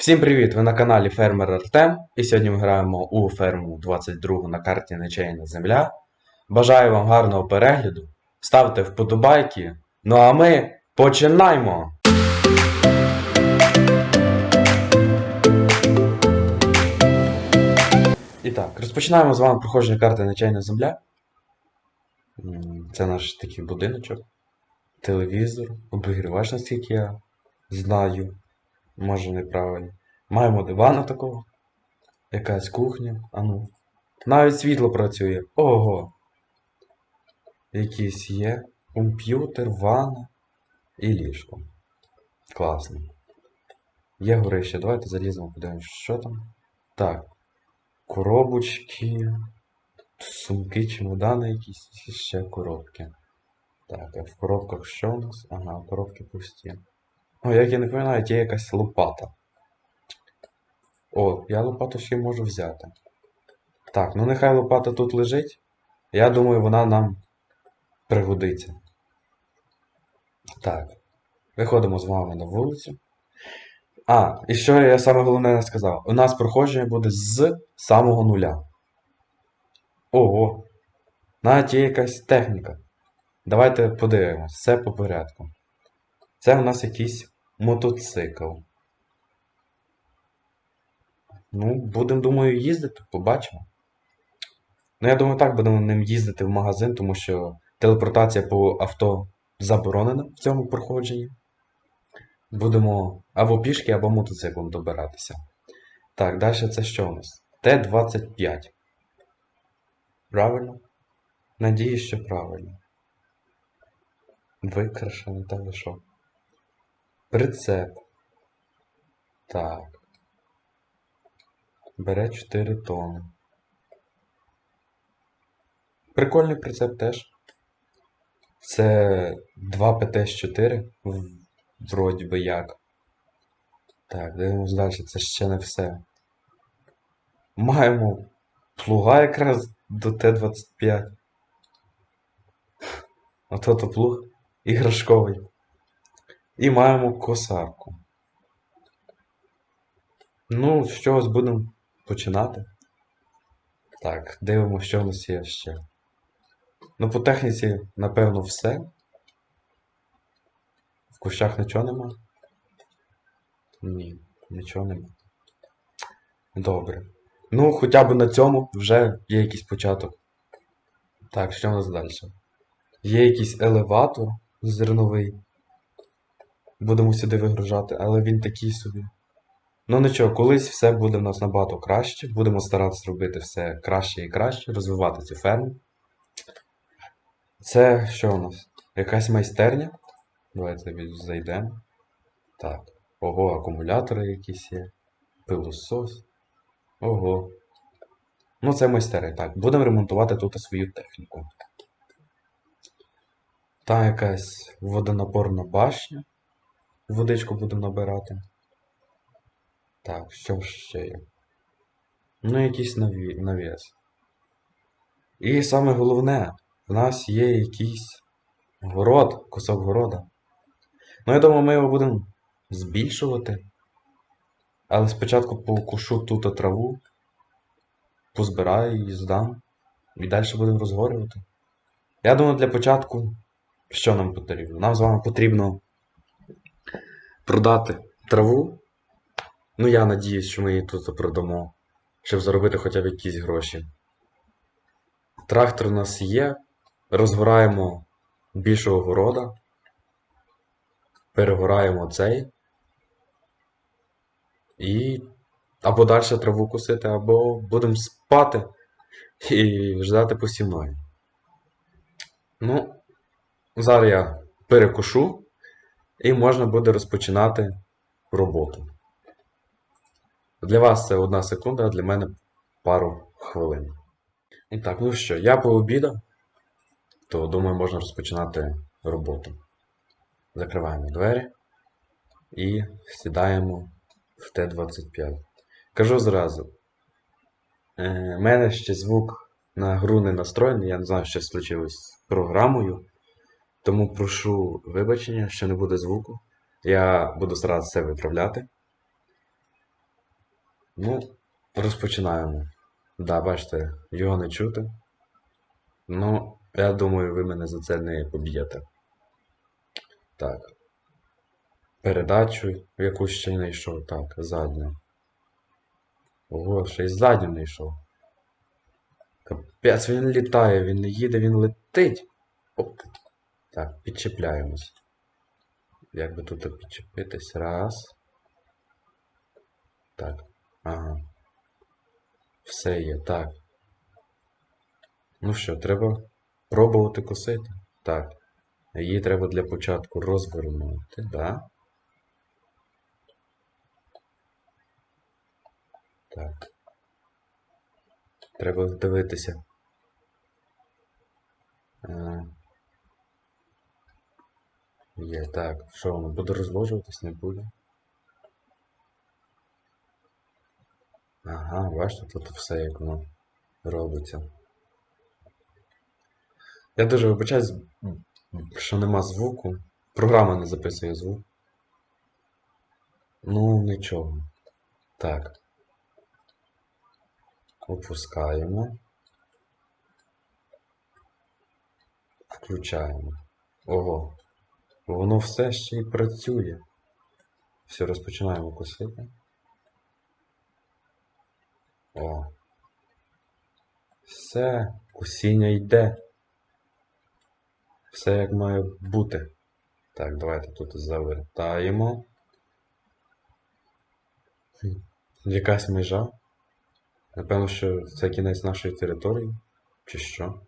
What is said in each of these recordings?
Всім привіт! Ви на каналі Фермер Артем. І сьогодні ми граємо у ферму 22 на карті Нечайна Земля. Бажаю вам гарного перегляду. Ставте вподобайки. Ну а ми починаємо! І так, розпочинаємо з вами проходження карти Нечайна Земля. Це наш такий будиночок. Телевізор, обігрівач, наскільки я знаю. Може неправильно. Маємо дивана такого. Якась кухня. А ну. Навіть світло працює. Ого. Якийсь є. Комп'ютер, ванна і ліжко. Класно. Є горище. Давайте заліземо, подивимось, що там. Так. Коробочки. Сумки, чемодани якісь, ще коробки. Так, а в коробках що у нас? Ага, коробки пусті. О, як я не пам'ятаю, є якась лопата. О, я лопату ще можу взяти. Так, ну нехай лопата тут лежить. Я думаю, вона нам пригодиться. Так. Виходимо з вами на вулицю. А, і що я саме головне не сказав. У нас проходження буде з самого нуля. Ого. Навіть є якась техніка. Давайте подивимось. Все по порядку. Це у нас якийсь мотоцикл. Ну, будемо, думаю, їздити, побачимо. Ну, я думаю, так будемо ним їздити в магазин, тому що телепортація по авто заборонена в цьому проходженні. Будемо або пішки, або мотоциклом добиратися. Так, далі це що у нас? Т-25. Правильно? Надіюсь, що правильно. Викрашено, та що? Прицеп. Так. Бере 4 тони. Прикольний прицеп теж. Це 2 ПТ-4. Вроді би як. Так, дивимось далі, це ще не все. Маємо плуга якраз до Т-25. Ото то плуг іграшковий. І маємо косарку. Ну, з чогось будемо починати. Так, дивимося, що в нас є ще. Ну, по техніці, напевно, все. В кущах нічого нема? Ні, нічого нема. Добре. Ну, хоча б на цьому вже є якийсь початок. Так, що в нас далі? Є якийсь елеватор зерновий. Будемо сюди вигружати, але він такий собі. Ну нічого, колись все буде в нас набагато краще. Будемо старатися робити все краще і краще, розвивати цю ферму. Це що у нас? Якась майстерня? Давайте зайдемо. Так. Ого, акумулятори якісь є. Пилосос. Ого. Ну, це майстерня. Так, будемо ремонтувати тут свою техніку. Та якась водонапорна башня. Водичку будемо набирати. Так, що ще є? Ну, якийсь наві... навіс. І саме головне, в нас є якийсь город, кусок города. Ну, я думаю, ми його будемо збільшувати. Але спочатку покушу тут траву, позбираю її, здам. І далі будемо розгорювати. Я думаю, для початку, що нам потрібно? Нам з вами потрібно продати траву. Ну, я надіюсь, що ми її тут продамо, щоб заробити хоча б якісь гроші. Трактор у нас є. Розгораємо більшого города. Перегораємо цей. І або далі траву косити, або будемо спати і ждати посівної. Ну, зараз я перекушу, і можна буде розпочинати роботу. Для вас це одна секунда, а для мене пару хвилин. І так, ну що, я пообідав, то думаю, можна розпочинати роботу. Закриваємо двері і сідаємо в Т-25. Кажу зразу. е, У мене ще звук на гру не настроєний, я не знаю, що случилось з програмою. Тому прошу вибачення, що не буде звуку. Я буду старатися це виправляти. Ну, розпочинаємо. Да, бачите, його не чути. Ну, я думаю, ви мене за це не поб'єте. Так. Передачу якусь ще не йшов. Так, задню. Ого, ще й задню не йшов. Капець, він літає, він не їде, він летить. Оп. Так, підчіпляємось. Як би тут підчепитись? Раз. Так. Ага. Все є, так. Ну що, треба пробувати косити. Так. Її треба для початку розвернути, да? Так. Треба дивитися. Є, так. Що воно буде розложуватись, не буде? Ага, бачите, тут все як воно робиться. Я дуже вибачаюсь, що нема звуку. Програма не записує звук. Ну, нічого. Так. Опускаємо. Включаємо. Ого. Воно все ще й працює. Все, розпочинаємо косити. О. Все, косіння йде. Все як має бути. Так, давайте тут завертаємо. Якась межа. Напевно, що це кінець нашої території. Чи що?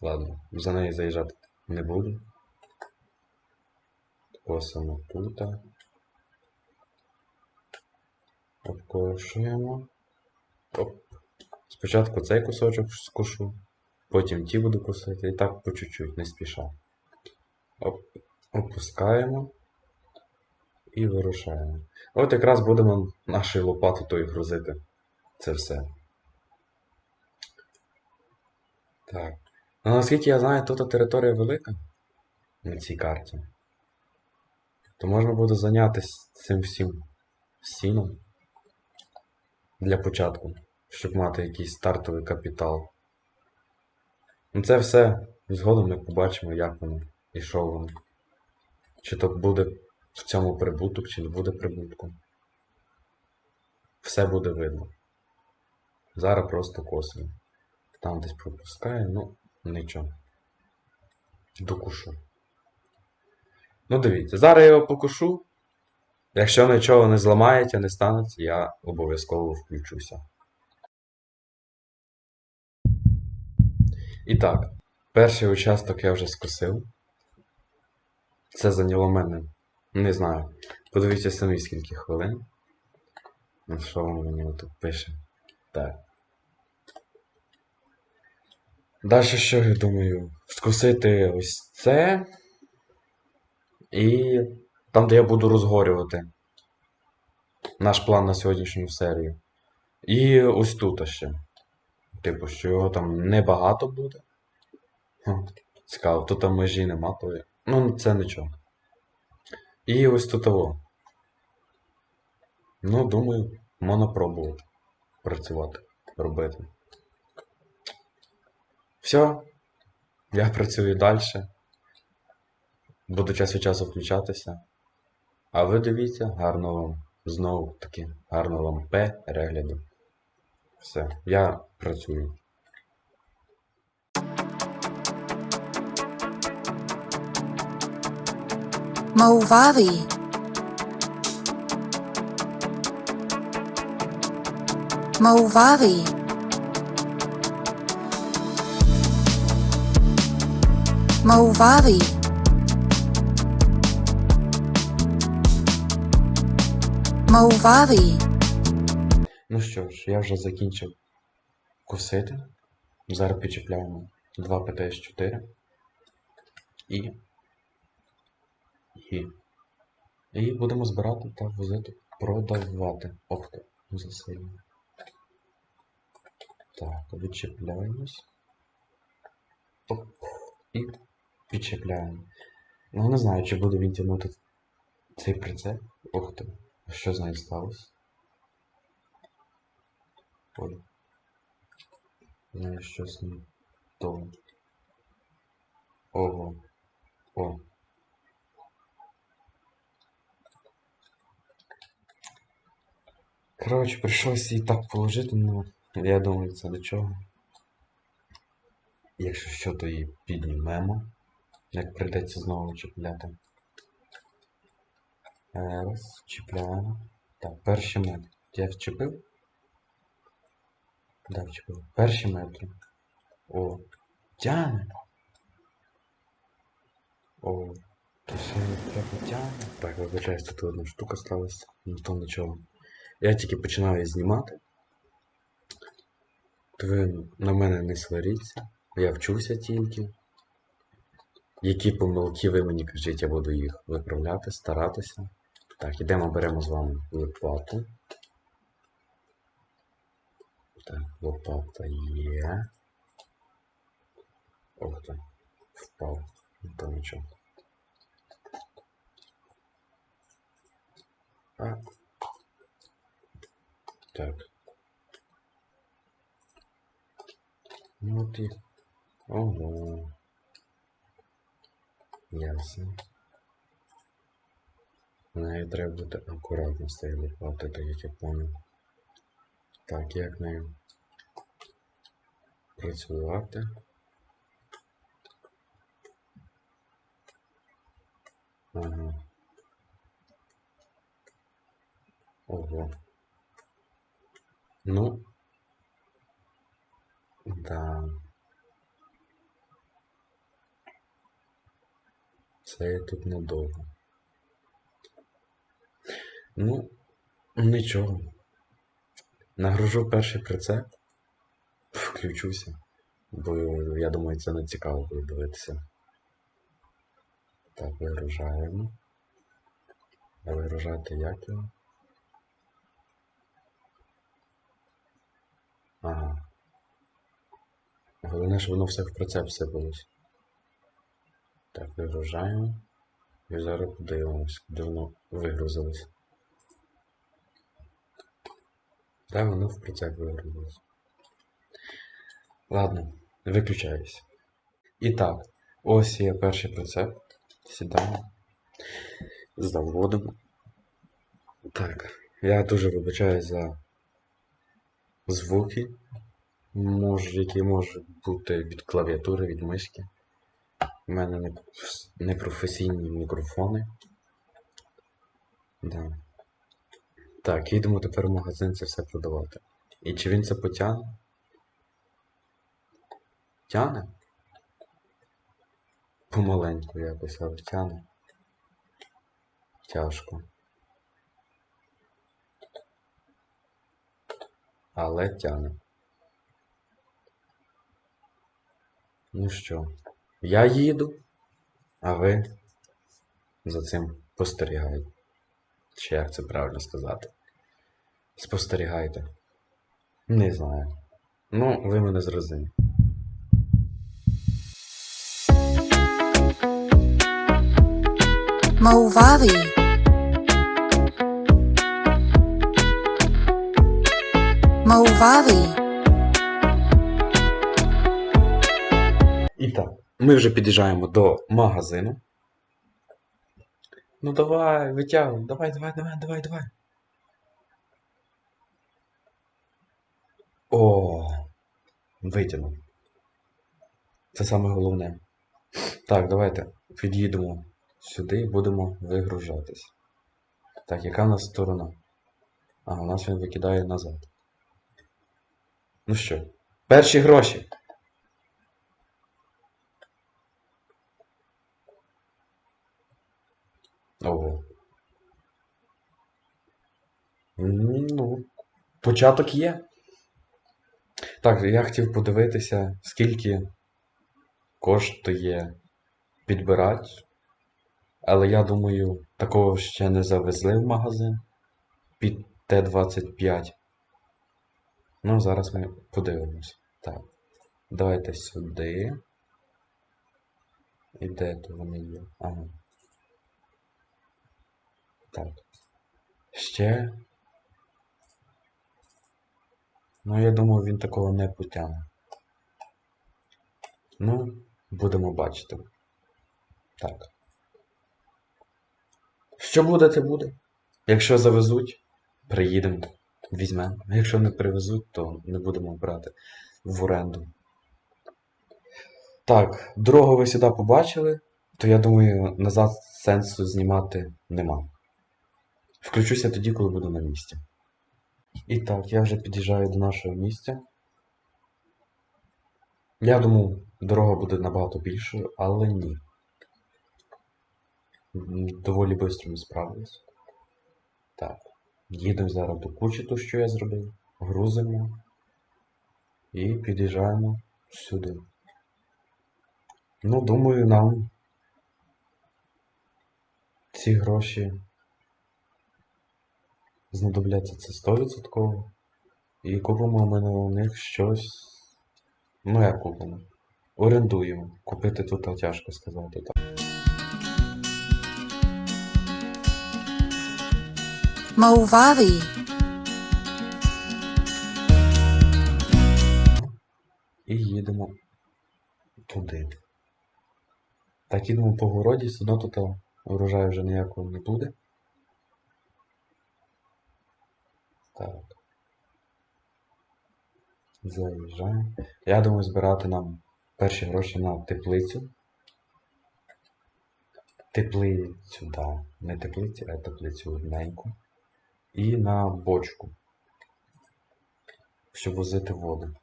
Ладно, за неї заїжджати не буду. Косимо тут. Обкошуємо. Оп. Спочатку цей кусочок скушу, потім ті буду кусити. І так по чуть-чуть, не спіша. Оп. Опускаємо і вирушаємо. От якраз будемо нашою лопатою грузити це все. Так. Ну, наскільки я знаю, тут територія велика на цій карті. То можна буде зайнятися цим всім сіном для початку, щоб мати якийсь стартовий капітал. Ну це все згодом ми побачимо, як воно і воно. Чи то буде в цьому прибуток, чи не буде прибутку. Все буде видно. Зараз просто косимо. Там десь пропускає, ну, нічого. Докушу. Ну, дивіться, зараз я його покушу. Якщо нічого не зламається, не станеться, я обов'язково включуся. І так, перший участок я вже скосив. Це зайняло мене. Не знаю. Подивіться самі скільки хвилин. Ну, що воно мені тут пише? Так. Далі що я думаю? Скусити ось це. І там, де я буду розгорювати наш план на сьогоднішню серію. І ось тут ще. Типу, що його там небагато буде. Цікаво, тут там межі нема, то є. Ну, це нічого. І ось тут того. Ну, думаю, можна пробувати працювати, робити. Все. Я працюю далі. Буду час від часу включатися. А ви дивіться, гарного вам знову таки, гарного вам перегляду. Все, я працюю. Movavi. Movavi. Movavi. Movavi. Ну що ж, я вже закінчив косити. Зараз підчіпляємо 2 ПТС-4. І. І. І будемо збирати та возити, продавати. Ох ти, засильно. Так, відчіпляємось. Оп. І підчіпляємо. Ну, не знаю, чи буду він тягнути цей прицеп. Ох ти, що з нею сталося? Ой. Ну, щось не то. Ого. О. Коротше, прийшлося її так положити, ну, я думаю, це до чого. Якщо що, то її піднімемо. Як прийдеться знову чіпляти. Раз, чіпляємо. Так, перші метри. Я вчепив? Да, вчепив. Перші метри. О, тяне. О, то ще не треба тяне. Так, вибачаюсь, тут одна штука сталася. Ну то нічого. Я тільки починав її знімати. То ви на мене не сваріться. Я вчуся тільки. Які помилки ви мені кажіть, я буду їх виправляти, старатися. Так, ідемо, беремо з вами лопату. Так, лопата є. Ох ти, впав. То нічого. А. Так. Ну і. Ого. Ясно. Нею треба бути акуратно з цією лопатою, так як я понял. Так, як нею працювати. Ага. Ого. Ну. Да. Це я тут надовго. Ну, нічого. Нагружу перший прицеп, включуся, бо я думаю, це не цікаво буде дивитися. Так, вигружаємо. А вигружати як його? Ага. Головне, щоб воно все в прицеп сипалось. Так, вигружаємо. І зараз подивимось, де воно вигрузилось. Так, воно в прицеп вигрузилось. Ладно, виключаюсь. І так, ось є перший прицеп. Сідаємо. Заводимо. Так, я дуже вибачаю за звуки, мож, які можуть бути від клавіатури, від мишки. У мене непрофесійні мікрофони. Да. Так, їдемо тепер в магазин це все продавати. І чи він це потягне? Тяне? Помаленьку якось, але тяне. Тяжко. Але тяне. Ну що, я їду, а ви за цим спостерігаєте. Чи як це правильно сказати? Спостерігайте. Не знаю. Ну, ви мене зрозуміли. Mauvavi. Mauvavi. І так, ми вже під'їжджаємо до магазину. Ну давай, витягуй, давай, давай, давай, давай, давай. О, витягнув. Це саме головне. Так, давайте під'їдемо сюди і будемо вигружатись. Так, яка в нас сторона? А, у нас він викидає назад. Ну що, перші гроші. Ого. Ну, початок є. Так, я хотів подивитися, скільки коштує підбирач. Але я думаю, такого ще не завезли в магазин під Т-25. Ну, зараз ми подивимось. Так. Давайте сюди. І де то вони є? Ага. Так. Ще. Ну, я думаю, він такого не потягне. Ну, будемо бачити. Так. Що буде, те буде. Якщо завезуть, приїдемо, візьмемо. Якщо не привезуть, то не будемо брати в оренду. Так, дорогу ви сюди побачили, то я думаю, назад сенсу знімати нема. Включуся тоді, коли буду на місці. І так, я вже під'їжджаю до нашого місця. Я думав, дорога буде набагато більшою, але ні. Доволі швидко ми справились. Так. Їдемо зараз до кучі, ту, що я зробив. Грузимо. І під'їжджаємо сюди. Ну, думаю, нам ці гроші знадобляться це 100%. І купимо ми на них щось. Ну, як купимо? Орендуємо. Купити тут тяжко сказати. Так. Мовавий. І їдемо туди. Так, їдемо по городі, все одно тут урожаю вже ніякого не буде. Так. Заїжджаємо. Я думаю, збирати нам перші гроші на теплицю. Теплицю, да. Не теплицю, а теплицю одненьку. І на бочку. Щоб возити воду.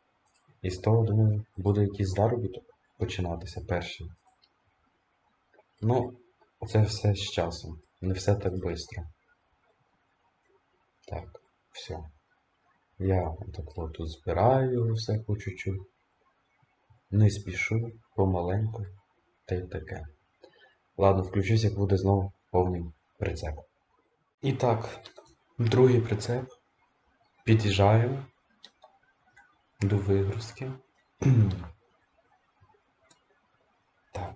І з того, думаю, буде якийсь заробіток починатися перший. Ну, це все з часом. Не все так швидко. Так, все. Я так от збираю все по чуть-чуть. Не спішу, помаленьку, та й таке. Ладно, включусь, як буде знову повний прицеп. І так, другий прицеп. Під'їжджаємо до вигрузки. так.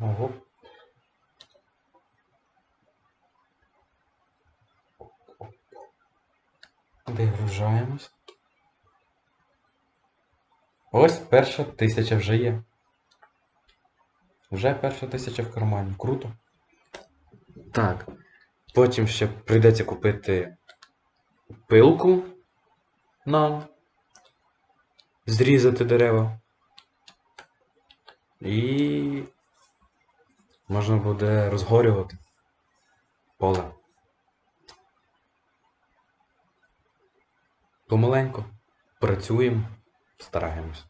Ого. Вигружаємось. Ось перша тисяча вже є. Вже перша тисяча в кармані. Круто. Так. Потім ще прийдеться купити пилку нам. Зрізати дерева. І можна буде розгорювати поле. Помаленьку. Працюємо, стараємось.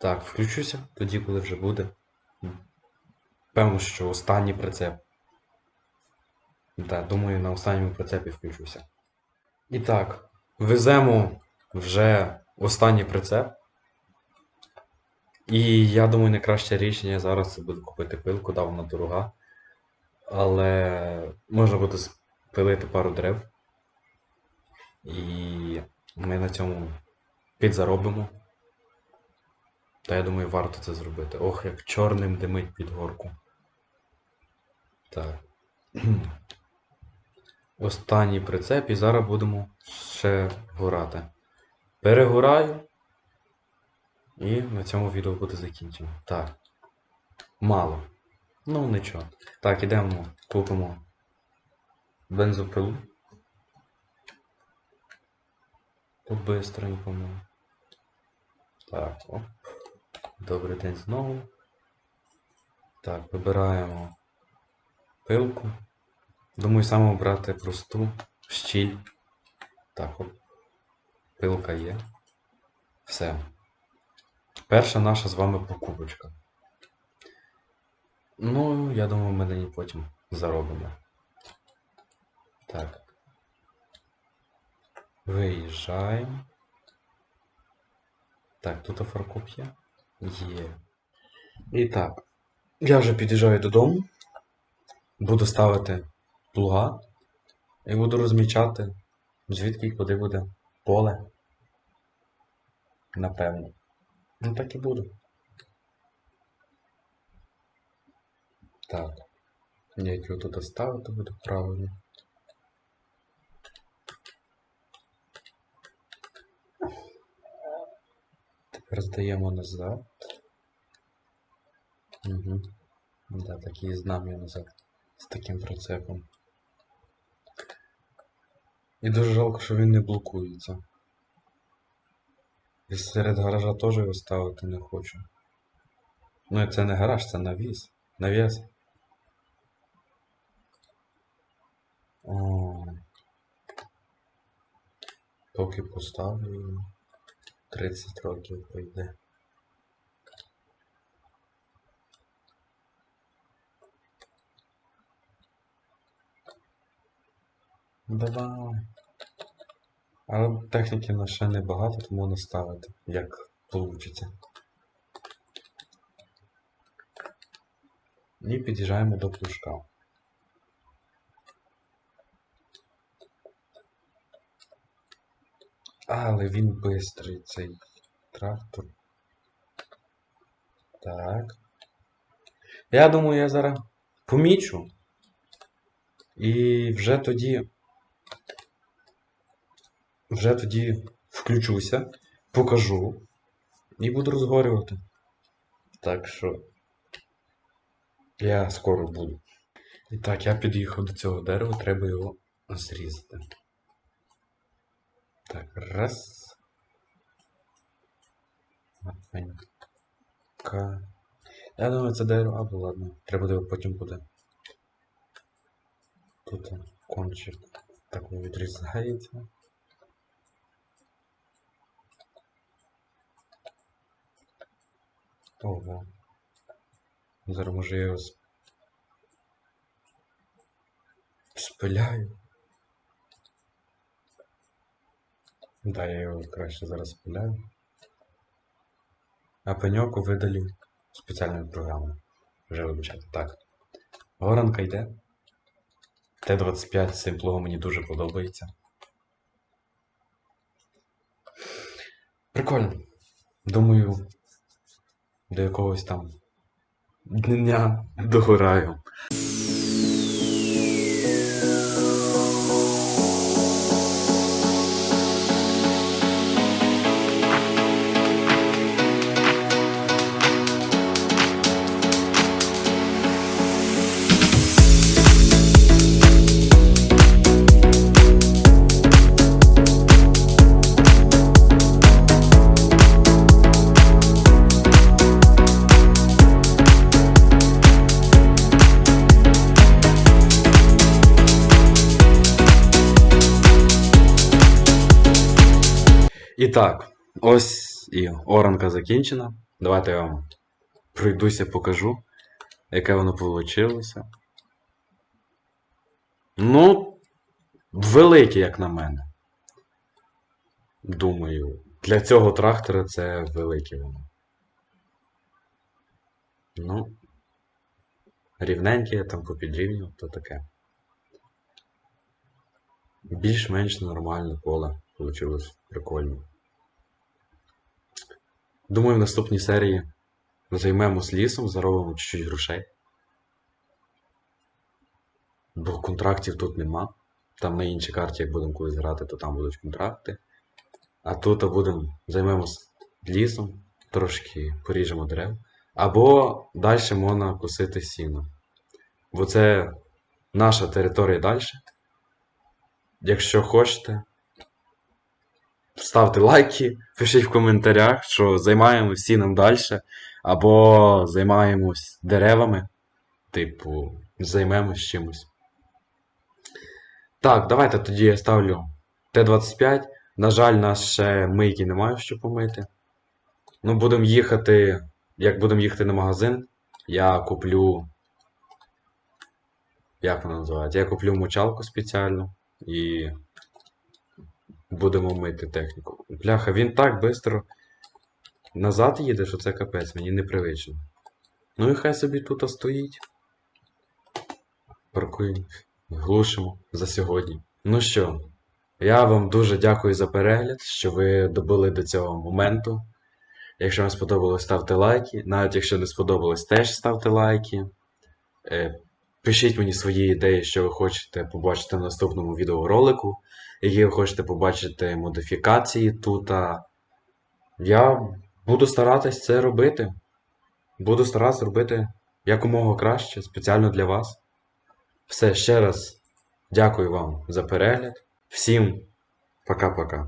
Так, включуся тоді, коли вже буде. Певно, що останній прицеп. Так, думаю, на останньому прицепі включуся. І так, веземо вже останній прицеп. І я думаю, найкраще рішення зараз це буде купити пилку, да, вона дорога. Але можна буде спилити пару дерев. І ми на цьому підзаробимо. Та я думаю, варто це зробити. Ох, як чорним димить під горку. Так. Останній прицеп і зараз будемо ще горати. Перегораю. І на цьому відео буде закінчено. Так. Мало. Ну нічого. Так, ідемо, купимо бензопилу. По-бистренькому. Так, оп. Добрий день знову. Так, вибираємо пилку. Думаю, саме обрати просту щіль. Так, оп. Пилка є. Все. Перша наша з вами покупочка. Ну, я думаю, ми на ній потім заробимо. Так. Виїжджаємо. Так, тут фаркоп є? Є. І так. Я вже під'їжджаю додому. Буду ставити плуга. І буду розмічати, звідки і куди буде поле. Напевно. Ну так і буду. Так. Як його тут ставити буде правильно. Роздаємо назад. Угу. Да, так і знам я назад. З таким прицепом. І дуже жалко, що він не блокується. І серед гаража теж його ставити не хочу. Ну і це не гараж, це навіс. Навіс. Поки поставлю. 30 років пройде. Давай. Але техніки на ще небагато, тому наставити, як вийде. І під'їжджаємо до плужка. Але він бистрий цей трактор. Так. Я думаю, я зараз помічу. І вже тоді. Вже тоді включуся, покажу і буду розговорювати. Так що я скоро буду. І так, я під'їхав до цього дерева, треба його зрізати. Так, раз. Маленька. Я думаю, це дерево, або ладно. Треба буде потім буде. Тут кончик так відрізається. Ого. Зараз може я його спиляю. Да, я його краще зараз спиляю. А пеньоку видалю спеціальною програмою. Вже вибачайте. Так. Горанка йде. Т-25 з цим мені дуже подобається. Прикольно. Думаю, до якогось там дня догораю. І так, ось і оранка закінчена. Давайте я вам пройдуся, покажу, яке воно вийшло. Ну, велике, як на мене. Думаю, для цього трактора це велике воно. Ну, рівненьке, там попідрівнював, то таке. Більш-менш нормальне поле вийшло прикольно. Думаю, в наступній серії займемось лісом, заробимо чуть-чуть грошей. Бо контрактів тут нема. Там на іншій карті, як будемо колись грати, то там будуть контракти. А тут будемо займемось лісом, трошки поріжемо дерев. Або далі можна косити сіно. Бо це наша територія далі. Якщо хочете, ставте лайки, пишіть в коментарях, що займаємось сіном далі, або займаємось деревами. Типу, займемось чимось. Так, давайте тоді я ставлю Т-25. На жаль, нас ще мийки немає, що помити. Ну, будемо їхати. Як будемо їхати на магазин, я куплю. Як вона називається? Я куплю мочалку спеціальну і будемо мити техніку. Бляха, він так швидко назад їде, що це капець, мені непривично. Ну і хай собі тут стоїть. Паркуємо, глушимо за сьогодні. Ну що, я вам дуже дякую за перегляд, що ви добули до цього моменту. Якщо вам сподобалось, ставте лайки. Навіть якщо не сподобалось, теж ставте лайки. Пишіть мені свої ідеї, що ви хочете побачити в наступному відеоролику, які ви хочете побачити модифікації тут. Я Буду старатись це робити. Буду старатися робити якомога краще, спеціально для вас. Все, ще раз дякую вам за перегляд. Всім пока-пока.